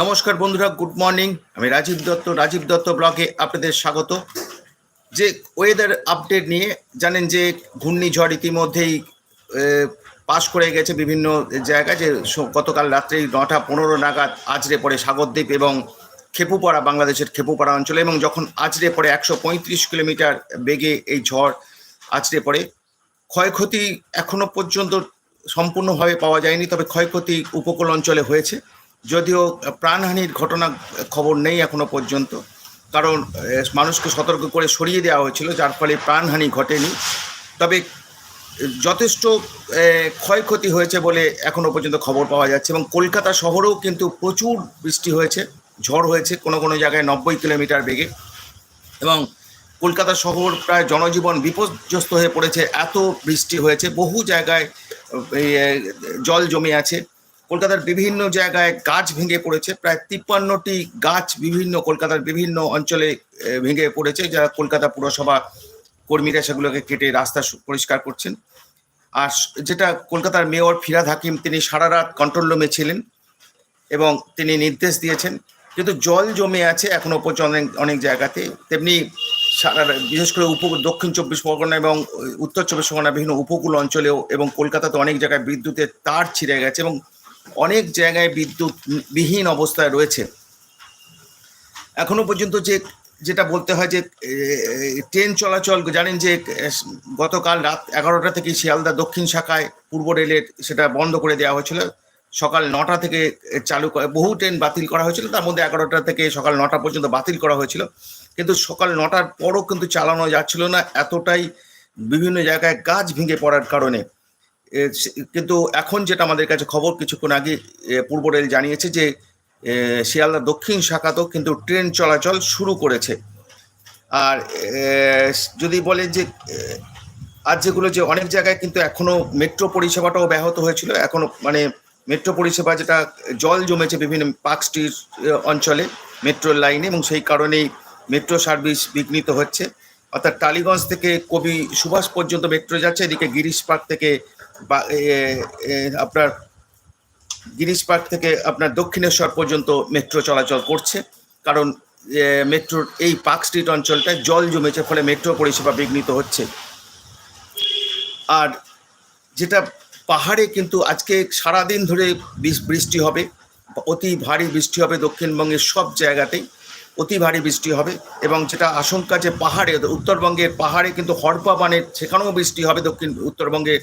নমস্কার বন্ধুরা, good morning. আমি রাজীব দত্ত রাজীব দত্ত ব্লগে আপনাদের স্বাগত। যে ওয়েদার আপডেট নিয়ে জানেন যে ঘূর্ণিঝড় ইতিমধ্যেই পাশ করে গেছে বিভিন্ন জায়গায়, যে গতকাল রাত্রে নটা পনেরো নাগাদ আজরে পড়ে সাগরদ্বীপ এবং খেপুপাড়া, বাংলাদেশের খেপুপাড়া অঞ্চলে এবং যখন আজরে পড়ে একশো পঁয়ত্রিশ কিলোমিটার বেগে এই ঝড় আছড়ে পড়ে, ক্ষয়ক্ষতি এখনও পর্যন্ত সম্পূর্ণভাবে পাওয়া যায়নি, তবে ক্ষয়ক্ষতি উপকূল অঞ্চলে হয়েছে। যদিও প্রাণহানির ঘটনা খবর নেই এখনও পর্যন্ত। কারণ মানুষকে সতর্ক করে সরিয়ে দেওয়া হয়েছিল, যার ফলে প্রাণহানি ঘটেনি। তবে, যথেষ্ট ক্ষয়ক্ষতি হয়েছে বলে এখনও পর্যন্ত খবর পাওয়া যাচ্ছে এবং কলকাতা শহরেও কিন্তু প্রচুর বৃষ্টি হয়েছে, ঝড় হয়েছে কোনো কোনো জায়গায় নব্বই কিলোমিটার বেগে। এবং কলকাতা শহর প্রায় জনজীবন বিপর্যস্ত হয়ে পড়েছে, এত বৃষ্টি হয়েছে, বহু জায়গায় জল জমে আছে। কলকাতার বিভিন্ন জায়গায় গাছ ভেঙে পড়েছে। প্রায় তিপ্পান্নটি গাছ বিভিন্ন কলকাতার বিভিন্ন অঞ্চলে ভেঙে পড়েছে, যারা কলকাতা পুরসভা কর্মীরা সেগুলোকে কেটে রাস্তা পরিষ্কার করছেন। আর যেটা কলকাতার মেয়র ফিরাদ হাকিম, তিনি সারা রাত কন্ট্রোল রুমে ছিলেন এবং তিনি নির্দেশ দিয়েছেন, কিন্তু জল জমে আছে এখনও পর্যন্ত অনেক অনেক জায়গাতে। তেমনি সারা বিশেষ করে উপ, দক্ষিণ চব্বিশ পরগনা এবং উত্তর চব্বিশ পরগনা বিভিন্ন উপকূল অঞ্চলেও এবং কলকাতাতে অনেক জায়গায় বিদ্যুতের তার ছিঁড়ে গেছে এবং অনেক জায়গায় বিদ্যুৎ বিহীন অবস্থায় রয়েছে। এখনও পর্যন্ত যে, যেটা বলতে হয় যে ট্রেন চলাচল, জানেন যে গতকাল রাত এগারোটা থেকে শিয়ালদা দক্ষিণ শাখায় পূর্ব রেলের সেটা বন্ধ করে দেওয়া হয়েছিল। সকাল নটা থেকে চালু বহু ট্রেন বাতিল করা হয়েছিল, তার মধ্যে এগারোটা থেকে সকাল নটা পর্যন্ত বাতিল করা হয়েছিল। কিন্তু সকাল নটার পরও কিন্তু চালানো যাচ্ছিল না, এতটাই বিভিন্ন জায়গায় গাছ ভেঙে পড়ার কারণে। কিন্তু এখন যেটা আমাদের কাছে খবর, কিছুক্ষণ আগে পূর্ব রেল জানিয়েছে যে শিয়ালদা দক্ষিণ শাখাতেও কিন্তু ট্রেন চলাচল শুরু করেছে। আর যদি বলেন যে আর যেগুলো যে অনেক জায়গায় কিন্তু এখনও মেট্রো পরিষেবাটাও ব্যাহত হয়েছিল, এখনও মানে মেট্রো পরিষেবা যেটা জল জমেছে বিভিন্ন পার্ক স্ট্রিট অঞ্চলে, মেট্রো লাইনে, এবং সেই কারণেই মেট্রো সার্ভিস বিঘ্নিত হচ্ছে। অর্থাৎ টালিগঞ্জ থেকে কবি সুভাষ পর্যন্ত মেট্রো যাচ্ছে, এদিকে গিরিশ পার্ক থেকে বা- আপনার গিরিশ পার্ক থেকে আপনার দক্ষিণেশ্বর পর্যন্ত মেট্রো চলাচল করছে। কারণ মেট্রোর এই পার্ক স্ট্রিট অঞ্চলটায় জল জমেছে, ফলে মেট্রো পরিষেবা বিঘ্নিত হচ্ছে। আর যেটা পাহাড়ে কিন্তু আজকে সারাদিন ধরে বৃষ্টি হবে, অতি ভারী বৃষ্টি হবে দক্ষিণবঙ্গের সব জায়গাতেই। অতি ভারী বৃষ্টি হবে এবং যেটা আশঙ্কা যে পাহাড়ে, উত্তরবঙ্গের পাহাড়ে কিন্তু হরপা বানের সেখানেও বৃষ্টি হবে, দক্ষিণ উত্তরবঙ্গে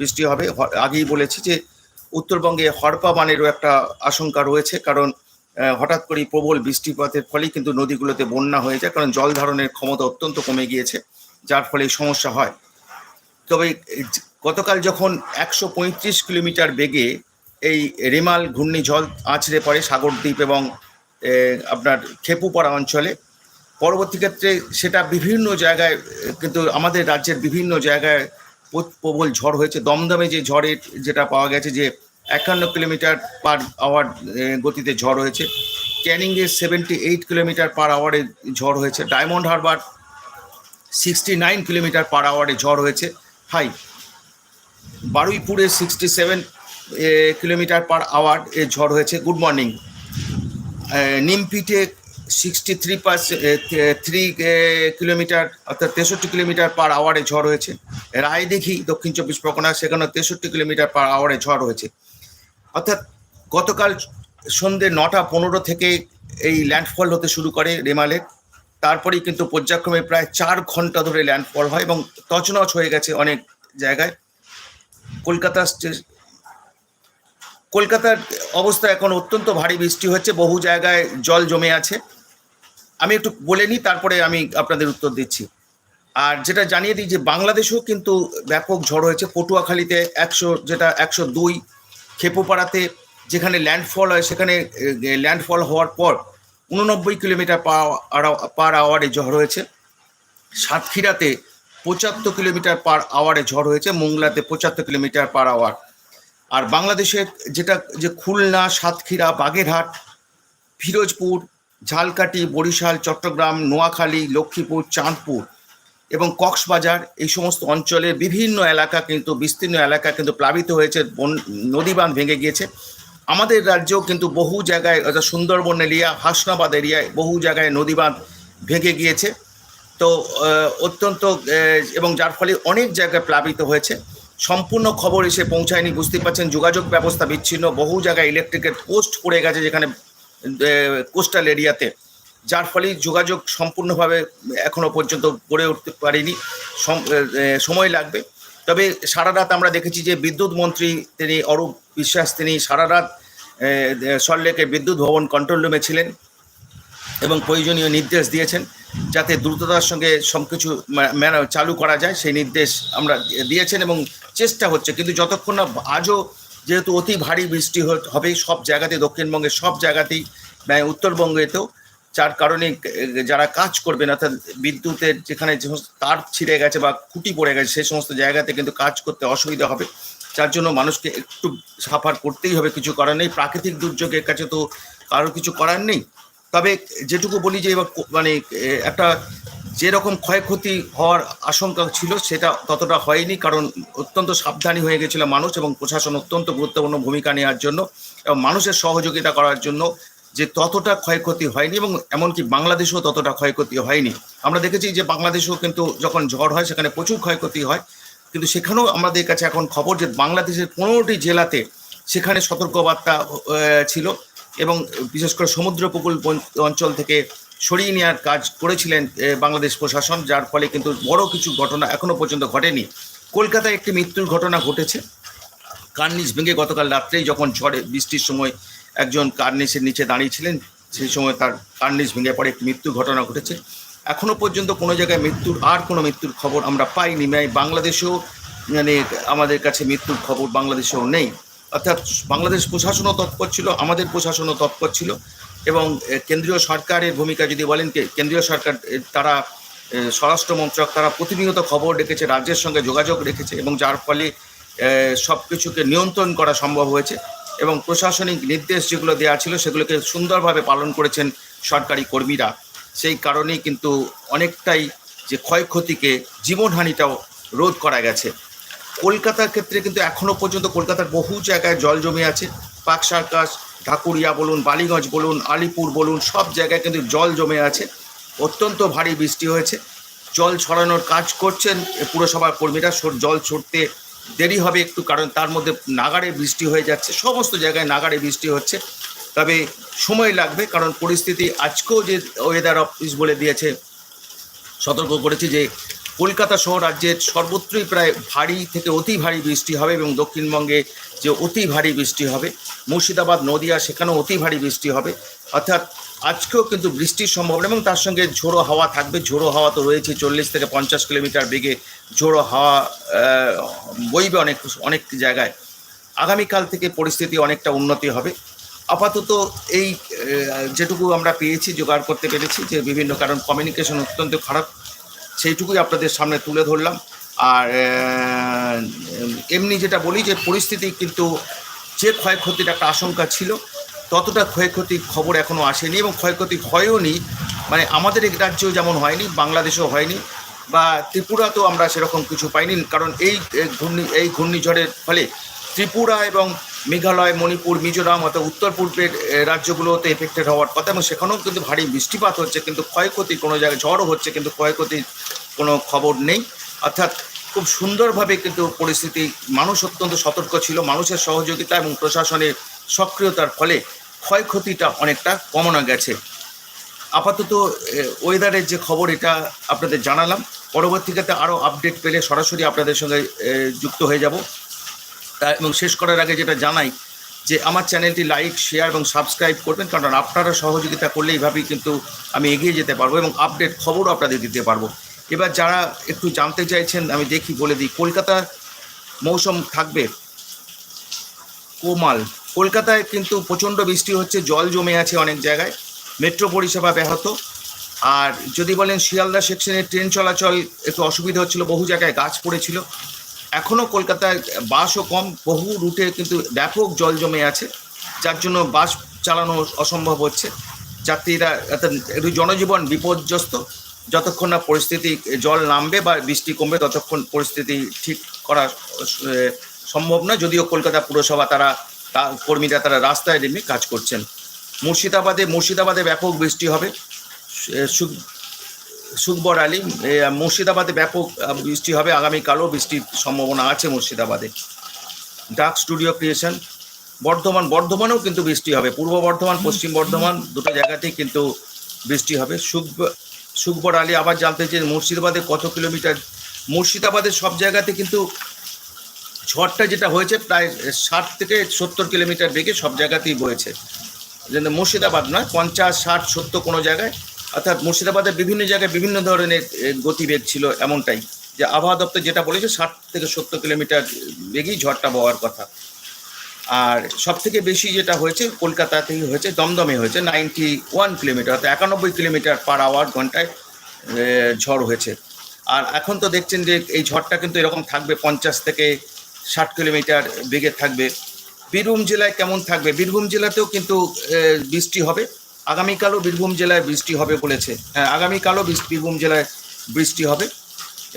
বৃষ্টি হবে। আগেই বলেছি যে উত্তরবঙ্গে হরপা বানেরও একটা আশঙ্কা রয়েছে কারণ হঠাৎ করেই প্রবল বৃষ্টিপাতের ফলে কিন্তু নদীগুলোতে বন্যা হয়ে যায় কারণ জল ধারণের ক্ষমতা অত্যন্ত কমে গিয়েছে, যার ফলে সমস্যা হয়। তবে গতকাল যখন একশো পঁয়ত্রিশ কিলোমিটার বেগে এই রেমাল, ঘূর্ণিঝড় আছড়ে পড়ে সাগরদ্বীপ এবং আপনার খেপুপাড়া অঞ্চলে। পরবর্তী ক্ষেত্রে সেটা বিভিন্ন জায়গায়, কিন্তু আমাদের রাজ্যের বিভিন্ন জায়গায় প্র- প্রবল ঝড় হয়েছে। দমদমে যে ঝড়ের যেটা পাওয়া গেছে যে একান্ন কিলোমিটার পার আওয়ার গতিতে ঝড় হয়েছে। ক্যানিংয়ে সেভেন্টি এইট কিলোমিটার পার আওয়ারে ঝড় হয়েছে। Diamond Harbour sixty nine kilometre per আওয়ারে ঝড় হয়েছে। High, বারুইপুরে sixty seven kilometre per hour এ ঝড় হয়েছে। Good morning. নিমপিটে sixty three percent three kilometre, অর্থাৎ তেষট্টি কিলোমিটার পার আওয়ারে ঝড় হয়েছে। রায়দিঘি দক্ষিণ চব্বিশ পরগনা সেখানে তেষট্টি কিলোমিটার পার আওয়ারে ঝড় হয়েছে। অর্থাৎ গতকাল সন্ধ্যে নটা পনেরো থেকে এই ল্যান্ডফল হতে শুরু করে রেমালের তারপরেই কিন্তু পর্যায়ক্রমে প্রায় চার ঘণ্টা ধরে ল্যান্ডফল হয় এবং তছনছ হয়ে গেছে অনেক জায়গায়। কলকাতা কলকাতার অবস্থা এখন অত্যন্ত ভারী বৃষ্টি হচ্ছে, বহু জায়গায় জল জমে আছে। আমি একটু বলে নিই, তারপরে আমি আপনাদের উত্তর দিচ্ছি। আর যেটা জানিয়ে দিই যে বাংলাদেশেও কিন্তু ব্যাপক ঝড় হয়েছে। পটুয়াখালীতে একশো, যেটা একশো দুই, খেপুপাড়াতে যেখানে ল্যান্ডফল হয়, সেখানে ল্যান্ডফল হওয়ার পর উননব্বই কিলোমিটার পার আওয়ারে ঝড় হয়েছে। সাতক্ষীরাতে পঁচাত্তর কিলোমিটার পার আওয়ারে ঝড় হয়েছে। মোংলাতে পঁচাত্তর কিলোমিটার পার আওয়ার আর বাংলাদেশের যেটা, যে খুলনা, সাতক্ষীরা, বাগেরহাট, ফিরোজপুর, ঝালকাঠি, বরিশাল, চট্টগ্রাম, নোয়াখালী, লক্ষ্মীপুর, চাঁদপুর এবং কক্সবাজার এই সমস্ত অঞ্চলের বিভিন্ন এলাকা কিন্তু, বিস্তীর্ণ এলাকা কিন্তু প্লাবিত হয়েছে, বন, নদী বাঁধ ভেঙে গিয়েছে। আমাদের রাজ্যেও কিন্তু বহু জায়গায়, অর্থাৎ সুন্দরবন এরিয়া, হাসনাবাদ এরিয়ায় বহু জায়গায় নদী বাঁধ ভেঙে গিয়েছে। তো অত্যন্ত এবং যার ফলে অনেক জায়গায় প্লাবিত হয়েছে। সম্পূর্ণ খবর এসে পৌঁছায়নি বুঝতে পারছেন? যোগাযোগ ব্যবস্থা বিচ্ছিন্ন, বহু জায়গায় ইলেকট্রিকের পোস্ট পড়ে গেছে যেখানে কোস্টাল এরিয়াতে যার ফলে যোগাযোগ সম্পূর্ণভাবে এখনও পর্যন্ত গড়ে উঠতে পারেনি। সময় লাগবে। তবে সারা রাত আমরা দেখেছি যে বিদ্যুৎ মন্ত্রী তিনি, অরূপ বিশ্বাস তিনি সারা রাত সল্টলেকের বিদ্যুৎ ভবন কন্ট্রোল রুমে ছিলেন। এবং প্রয়োজনীয় নির্দেশ দিয়েছেন যাতে দ্রুততার সঙ্গে সব কিছু চালু করা যায়, সেই নির্দেশ আমরা দিয়েছেন এবং চেষ্টা হচ্ছে। কিন্তু যতক্ষণ না আজও যেহেতু অতি ভারী বৃষ্টি হবে সব জায়গাতে দক্ষিণবঙ্গের সব জায়গাতেই বা উত্তরবঙ্গেতেও, যার কারণে যারা কাজ করবেন, অর্থাৎ বিদ্যুতের যেখানে যে সমস্ত তার ছিঁড়ে গেছে বা খুঁটি পড়ে গেছে সেই সমস্ত জায়গাতে কিন্তু কাজ করতে অসুবিধা হবে। যার জন্য মানুষকে একটু সাফার করতেই হবে, কিছু করার নেই। প্রাকৃতিক দুর্যোগের কাছে তো কারও কিছু করার নেই। তবে যেটুকু বলি যে এবার মানে একটা যেরকম ক্ষয়ক্ষতি হওয়ার আশঙ্কা ছিল সেটা ততটা হয়নি, কারণ অত্যন্ত সাবধানী হয়ে গেছিল মানুষ এবং প্রশাসন অত্যন্ত গুরুত্বপূর্ণ ভূমিকা নেওয়ার জন্য এবং মানুষের সহযোগিতা করার জন্য যে ততটা ক্ষয়ক্ষতি হয়নি এবং এমনকি বাংলাদেশেও ততটা ক্ষয়ক্ষতি হয়নি। আমরা দেখেছি যে বাংলাদেশেও কিন্তু যখন ঝড় হয় সেখানে প্রচুর ক্ষয়ক্ষতি হয়, কিন্তু সেখানেও আমাদের কাছে এখন খবর যে বাংলাদেশের পনেরোটি জেলাতে সেখানে সতর্কবার্তা ছিল। এবং বিশেষ করে সমুদ্র উপকূল অঞ্চল থেকে সরিয়ে নেওয়ার কাজ করেছিলেন বাংলাদেশ প্রশাসন, যার ফলে কিন্তু বড় কিছু ঘটনা এখনও পর্যন্ত ঘটেনি। কলকাতায় একটি মৃত্যুর ঘটনা ঘটেছে। কার্নিশ ভেঙে গতকাল রাত্রেই যখন ঝড়ে, বৃষ্টির সময় একজন কার্নিশের নিচে দাঁড়িয়েছিলেন, সেই সময় তার কার্নিশ ভেঙে পড়ে একটি মৃত্যুর ঘটনা ঘটেছে। এখনও পর্যন্ত কোনো জায়গায় মৃত্যুর, আর কোনো মৃত্যুর খবর আমরা পাইনি। বাংলাদেশেও মানে আমাদের কাছে মৃত্যুর খবর বাংলাদেশেও নেই। অর্থাৎ বাংলাদেশ প্রশাসনও তৎপর ছিল, আমাদের প্রশাসনও তৎপর ছিল এবং কেন্দ্রীয় সরকারের ভূমিকা যদি বলেন কেন্দ্রীয় সরকার তারা স্বরাষ্ট্র মন্ত্রক, তারা প্রতিনিয়ত খবর রেখেছে, রাজ্যের সঙ্গে যোগাযোগ রেখেছে এবং যার ফলে সব কিছুকে নিয়ন্ত্রণ করা সম্ভব হয়েছে এবং প্রশাসনিক নির্দেশ যেগুলো দেওয়া ছিল সেগুলোকে সুন্দরভাবে পালন করেছেন সরকারি কর্মীরা। সেই কারণেই কিন্তু অনেকটাই যে ক্ষয়ক্ষতিকে জীবনহানিটাও রোধ করা গেছে। কলকাতার ক্ষেত্রে কিন্তু এখনও পর্যন্ত কলকাতার বহু জায়গায় জল জমে আছে। পাক সার্কাস, ঢাকুরিয়া বলুন, বালিগঞ্জ বলুন, আলিপুর বলুন, সব জায়গায় কিন্তু জল জমে আছে। অত্যন্ত ভারী বৃষ্টি হয়েছে। জল ছড়ানোর কাজ করছেন পুরসভার কর্মীরা। জল ছড়তে দেরি হবে একটু, কারণ তার মধ্যে নাগাড়ে বৃষ্টি হয়ে যাচ্ছে। সমস্ত জায়গায় নাগাড়ে বৃষ্টি হচ্ছে। তবে সময় লাগবে, কারণ পরিস্থিতি আজকেও যে ওয়েদার অফিস বলে দিয়েছে, সতর্ক করেছে যে কলকাতা সহ রাজ্যের সর্বত্রই প্রায় ভারী থেকে অতি ভারী বৃষ্টি হবে এবং দক্ষিণবঙ্গে যে অতি ভারী বৃষ্টি হবে, মুর্শিদাবাদ, নদিয়া, সেখানেও অতি ভারী বৃষ্টি হবে। অর্থাৎ আজকেও কিন্তু বৃষ্টির সম্ভাবনা এবং তার সঙ্গে ঝোড়ো হাওয়া থাকবে। ঝোড়ো হাওয়া তো রয়েছে চল্লিশ থেকে পঞ্চাশ কিলোমিটার বেগে। ঝোড়ো হাওয়া বইবে অনেক অনেক জায়গায়। আগামীকাল থেকে পরিস্থিতি অনেকটা উন্নতি হবে। আপাতত এই যেটুকু আমরা পেয়েছি, জোগাড় করতে পেরেছি যে বিভিন্ন কারণ কমিউনিকেশন অত্যন্ত খারাপ। সেইটুকুই আপনাদের সামনে তুলে ধরলাম। আর এমনি যেটা বলি যে পরিস্থিতি কিন্তু যে ক্ষয়ক্ষতির একটা আশঙ্কা ছিল, ততটা ক্ষয়ক্ষতির খবর এখনও আসেনি এবং ক্ষয়ক্ষতি হয়ও নি। মানে আমাদের এই রাজ্যেও যেমন হয়নি, বাংলাদেশেও হয়নি বা ত্রিপুরাতেও আমরা সেরকম কিছু পাইনি। কারণ এই ঘূর্ণি, এই ঘূর্ণিঝড়ের ফলে ত্রিপুরা এবং মেঘালয়, মণিপুর, মিজোরাম অর্থাৎ উত্তর পূর্বের রাজ্যগুলোতে এফেক্টেড হওয়ার কথা এবং সেখানেও কিন্তু ভারী বৃষ্টিপাত হচ্ছে, কিন্তু ক্ষয়ক্ষতি কোনো জায়গায়, ঝড়ও হচ্ছে, কিন্তু ক্ষয়ক্ষতির কোনো খবর নেই। অর্থাৎ খুব সুন্দরভাবে কিন্তু পরিস্থিতি, মানুষ অত্যন্ত সতর্ক ছিল, মানুষের সহযোগিতা এবং প্রশাসনের সক্রিয়তার ফলে ক্ষয়ক্ষতিটা অনেকটা কমানো গেছে। আপাতত ওয়েদারের যে খবর, এটা আপনাদের জানালাম। পরবর্তীতে আরও আপডেট পেলে সরাসরি আপনাদের সঙ্গে যুক্ত হয়ে যাব। এবং শেষ করার আগে যেটা জানাই যে আমার চ্যানেলটি লাইক, শেয়ার এবং সাবস্ক্রাইব করবেন, কারণ আপনারা সহযোগিতা করলে এইভাবেই কিন্তু আমি এগিয়ে যেতে পারব এবং আপডেট খবরও আপনাদের দিতে পারব। এবার যারা একটু জানতে চাইছেন, আমি দেখি বলে দিই, কলকাতা মৌসুম থাকবে কোমাল। কলকাতায় কিন্তু প্রচণ্ড বৃষ্টি হচ্ছে, জল জমে আছে অনেক জায়গায়, মেট্রো পরিষেবা ব্যাহত। আর যদি বলেন শিয়ালদা সেকশনে ট্রেন চলাচল একটু অসুবিধা হচ্ছিল, বহু জায়গায় গাছ পড়েছিল। এখনও কলকাতায় বাসও কম, বহু রুটে কিন্তু ব্যাপক জল জমে আছে, যার জন্য বাস চালানো অসম্ভব হচ্ছে। যাত্রীরা একটু জনজীবন বিপর্যস্ত, যতক্ষণ না পরিস্থিতি, জল নামবে বা বৃষ্টি কমবে, ততক্ষণ পরিস্থিতি ঠিক করা সম্ভব নয়। যদিও কলকাতা পুরসভা তারা কর্মীরা তারা রাস্তায় নেমে কাজ করছেন। মুর্শিদাবাদে মুর্শিদাবাদে ব্যাপক বৃষ্টি হবে। সু- সু- সুকবর আলী মুর্শিদাবাদে ব্যাপক বৃষ্টি হবে। আগামীকালও বৃষ্টির সম্ভাবনা আছে মুর্শিদাবাদে। ডাক স্টুডিও ক্রিয়েশন, বর্ধমান, বর্ধমানেও কিন্তু বৃষ্টি হবে। পূর্ব বর্ধমান, পশ্চিম বর্ধমান দুটো জায়গাতেই কিন্তু বৃষ্টি হবে। সুক সুকবর আলী, আবার জানতে চাই মুর্শিদাবাদে কত কিলোমিটার? মুর্শিদাবাদের সব জায়গাতে কিন্তু ঝড়টা যেটা হয়েছে, প্রায় ষাট থেকে সত্তর কিলোমিটার বেগে সব জায়গাতেই বয়েছে। মুর্শিদাবাদ নয়, পঞ্চাশ, ষাট, সত্তর কোনো জায়গায় অর্থাৎ মুর্শিদাবাদের বিভিন্ন জায়গায় বিভিন্ন ধরনের গতিবেগ ছিল এমনটাই যে আবহাওয়া দপ্তর যেটা বলেছে, ষাট থেকে সত্তর কিলোমিটার বেগেই ঝড়টা বওয়ার কথা। আর সব থেকে বেশি যেটা হয়েছে কলকাতাতেই হয়েছে, দমদমে হয়েছে, নাইনটি ওয়ান কিলোমিটার, অর্থাৎ একানব্বই কিলোমিটার পার আওয়ার ঘন্টায় ঝড় হয়েছে। আর এখন তো দেখছেন যে এই ঝড়টা কিন্তু এরকম থাকবে, পঞ্চাশ থেকে ষাট কিলোমিটার বেগে থাকবে। বীরভূম জেলায় কেমন থাকবে? বীরভূম জেলাতেও কিন্তু বৃষ্টি হবে। আগামীকালও বীরভূম জেলায় বৃষ্টি হবে বলেছে। হ্যাঁ আগামীকালও বীরভূম জেলায় বৃষ্টি হবে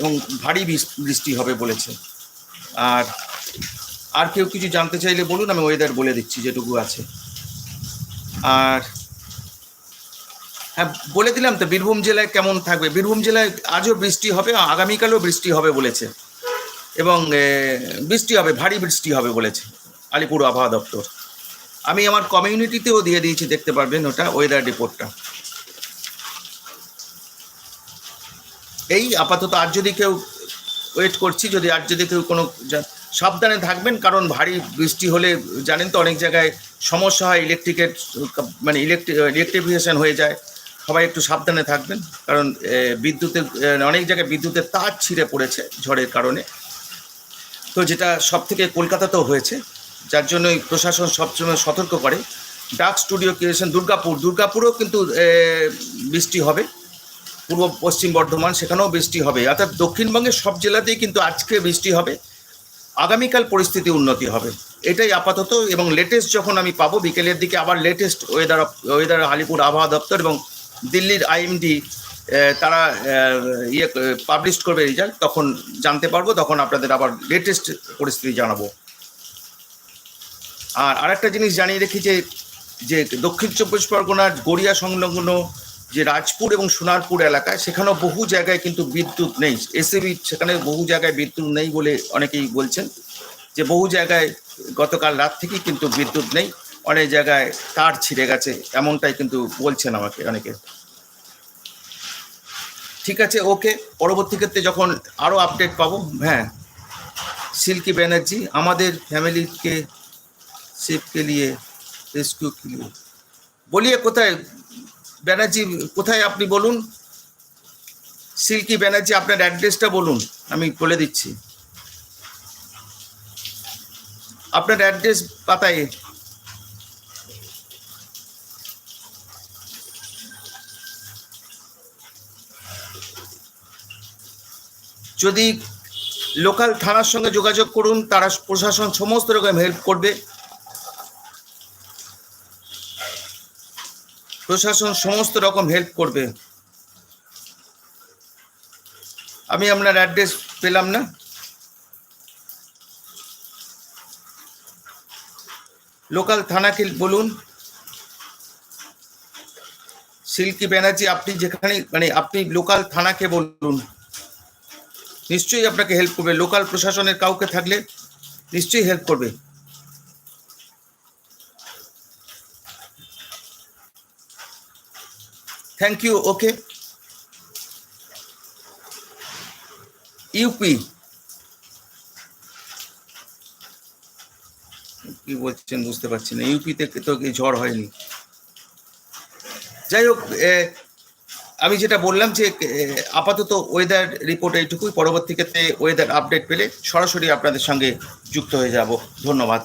এবং ভারী বৃষ্টি হবে বলেছে। আর আর কেউ কিছু জানতে চাইলে বলুন, আমি ওয়েদার বলে দিচ্ছি যেটুকু আছে। আর হ্যাঁ বলে দিলাম তো, বীরভূম জেলায় কেমন থাকবে? বীরভূম জেলায় আজও বৃষ্টি হবে, আগামীকালও বৃষ্টি হবে বলেছে। এবং বৃষ্টি হবে, ভারী বৃষ্টি হবে বলেছে, আলিপুর আবহাওয়া দপ্তর। আমি আমার কমিউনিটিতেও দিয়ে দিয়েছি, দেখতে পারবেন ওটা ওয়েদার রিপোর্টটা এই আপাতত আর যদি কেউ ওয়েট করছি, যদি আর যদি কেউ কোনো সাবধানে থাকবেন, কারণ ভারী বৃষ্টি হলে, জানেন তো অনেক জায়গায় সমস্যা হয় ইলেকট্রিকের মানে ইলেকট্রিক ইলেকট্রিফিকেশন হয়ে যায়। সবাই একটু সাবধানে থাকবেন, কারণ বিদ্যুতের অনেক জায়গায় বিদ্যুতের তার ছিঁড়ে পড়েছে ঝড়ের কারণে। তো যেটা সব থেকে কলকাতাতেও হয়েছে যার জন্যই প্রশাসন সবসময় সতর্ক করে। ডাক স্টুডিও ক্রিয়েশন দুর্গাপুর, দুর্গাপুরেও কিন্তু বৃষ্টি হবে। পূর্ব পশ্চিম বর্ধমান, সেখানেও বৃষ্টি হবে। অর্থাৎ দক্ষিণবঙ্গের সব জেলাতেই কিন্তু আজকে বৃষ্টি হবে। আগামীকাল পরিস্থিতি উন্নতি হবে। এটাই আপাতত এবং লেটেস্ট যখন আমি পাবো বিকেলের দিকে আবার লেটেস্ট ওয়েদার ওয়েদার আলিপুর আবহাওয়া দপ্তর এবং দিল্লির আইএমডি তারা ইয়ে পাবলিশ করবে রেজাল্ট তখন জানতে পারব, তখন আপনাদের আবার লেটেস্ট পরিস্থিতি জানাব। আর আরেকটা জিনিস জানিয়ে রেখি যে যে দক্ষিণ চব্বিশ পরগনার গড়িয়া সংলগ্ন যে রাজপুর এবং সোনারপুর এলাকায় সেখানেও বহু জায়গায় কিন্তু বিদ্যুৎ নেই। এসিবি সেখানে বহু জায়গায় বিদ্যুৎ নেই বলে অনেকেই বলছেন যে বহু জায়গায় গতকাল রাত থেকেই কিন্তু বিদ্যুৎ নেই। অনেক জায়গায় তার ছিঁড়ে গেছে, এমনটাই কিন্তু বলছেন আমাকে অনেকে। ঠিক আছে, ওকে। পরবর্তী ক্ষেত্রে যখন আরও আপডেট পাবো হ্যাঁ সিল্কি ব্যানার্জি, আমাদের ফ্যামিলিকে सेफ के लिए रेस्क्यू के लिए বলিয়ে কোথায় ব্যানার্জি কোথায় আপনি বলুন সিল্কি ব্যানার্জি আপনার অ্যাড্রেসটা বলুন আমি বলে দিচ্ছি আপনার অ্যাড্রেস পাতায় যদি লোকাল থানার সঙ্গে যোগাযোগ করুন তারা প্রশাসন সমস্ত রকম হেল্প করবে প্রশাসন সমস্ত রকম হেল্প করবে। আমি আপনার অ্যাড্রেস পেলাম না। লোকাল থানাকে বলুন। সিল্কি ব্যানার্জি, আপনি যেখানে মানে আপনি লোকাল থানাকে বলুন। নিশ্চয়ই আপনাকে হেল্প করবে। লোকাল প্রশাসনের কাউকে থাকলে নিশ্চয়ই হেল্প করবে। থ্যাংক ইউ ওকে ইউপি কি বলছেন, বুঝতে পারছি না। ইউপিতে তো ঝড় হয়নি। যাই হোক আমি যেটা বললাম যে আপাতত ওয়েদার রিপোর্ট এইটুকুই। পরবর্তী ক্ষেত্রে ওয়েদার আপডেট পেলে সরাসরি আপনাদের সঙ্গে যুক্ত হয়ে যাব। ধন্যবাদ।